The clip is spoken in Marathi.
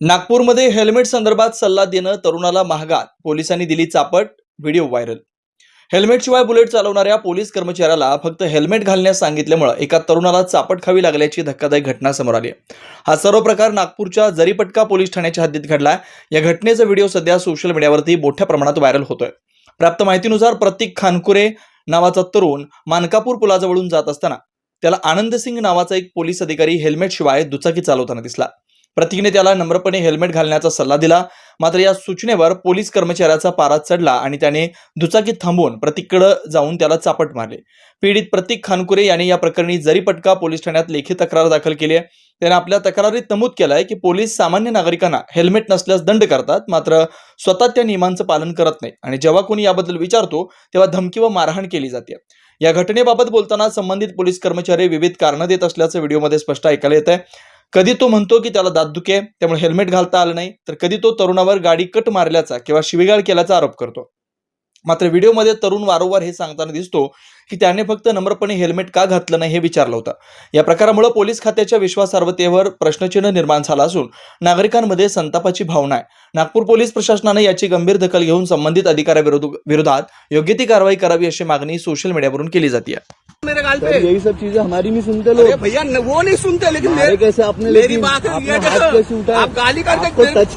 नागपूरमध्ये हेल्मेट संदर्भात सल्ला देणं तरुणाला महागात. पोलिसांनी दिली चापट व्हिडिओ व्हायरल. हेल्मेटशिवाय बुलेट चालवणाऱ्या पोलीस कर्मचाऱ्याला फक्त हेल्मेट घालण्यास सांगितल्यामुळे एका तरुणाला चापट खावी लागल्याची धक्कादायक घटना समोर आली. हा सर्व प्रकार नागपूरच्या जरीपटका पोलीस ठाण्याच्या हद्दीत घडला या घटनेचा व्हिडिओ सध्या सोशल मीडियावरती मोठ्या प्रमाणात व्हायरल होतोय. प्राप्त माहितीनुसार प्रतीक खानकुरे नावाचा तरुण मानकापूर पुलाजवळून जात असताना त्याला आनंद सिंग नावाचा एक पोलीस अधिकारी हेल्मेटशिवाय दुचाकी चालवताना दिसला. प्रतीकने त्याला नम्रपणे हेल्मेट घालण्याचा सल्ला दिला. मात्र या सूचनेवर पोलीस कर्मचाऱ्याचा पारा चढला आणि त्याने दुचाकी थांबवून प्रतीककडे जाऊन त्याला चापट मारले. पीडित प्रतीक खानकुरे यांनी या प्रकरणी जरी पटका पोलीस ठाण्यात लेखी तक्रार दाखल केली आहे. त्याने आपल्या तक्रारीत नमूद केलं आहे की पोलीस सामान्य नागरिकांना हेल्मेट नसल्यास दंड करतात मात्र स्वतः त्या नियमांचं पालन करत नाही. आणि जेव्हा कोणी याबद्दल विचारतो तेव्हा धमकी व मारहाण केली जाते. या घटनेबाबत बोलताना संबंधित पोलीस कर्मचारी विविध कारणं देत असल्याचं व्हिडिओमध्ये स्पष्ट ऐकायला येत आहे कधी तो म्हणतो की त्याला दातदुखे आहे, त्यामुळे हेल्मेट घालता आलं नाही तर कधी तो तरुणावर गाडी कट मारल्याचा किंवा शिवीगाळ केल्याचा आरोप करतो. मात्र व्हिडिओमध्ये तरुण वारंवार हे सांगताना दिसतो की त्याने फक्त नम्रपणे हेल्मेट का घातलं नाही हे विचारलं होतं. या प्रकारामुळे पोलीस खात्याच्या विश्वासार्हतेवर प्रश्नचिन्ह निर्माण झाला असून नागरिकांमध्ये संतापाची भावना आहे. नागपूर पोलीस प्रशासनाने याची गंभीर दखल घेऊन संबंधित अधिकाऱ्याविरोध विरोधात योग्य ती कारवाई करावी अशी मागणी सोशल मीडियावरून केली जाते मेरे गाल पे। यही सब चीजें हमारी नहीं सुनते लोग। भैया वो नहीं सुनते लेकिन मेरे कैसे आपने मेरी बात है आप गाली करके टच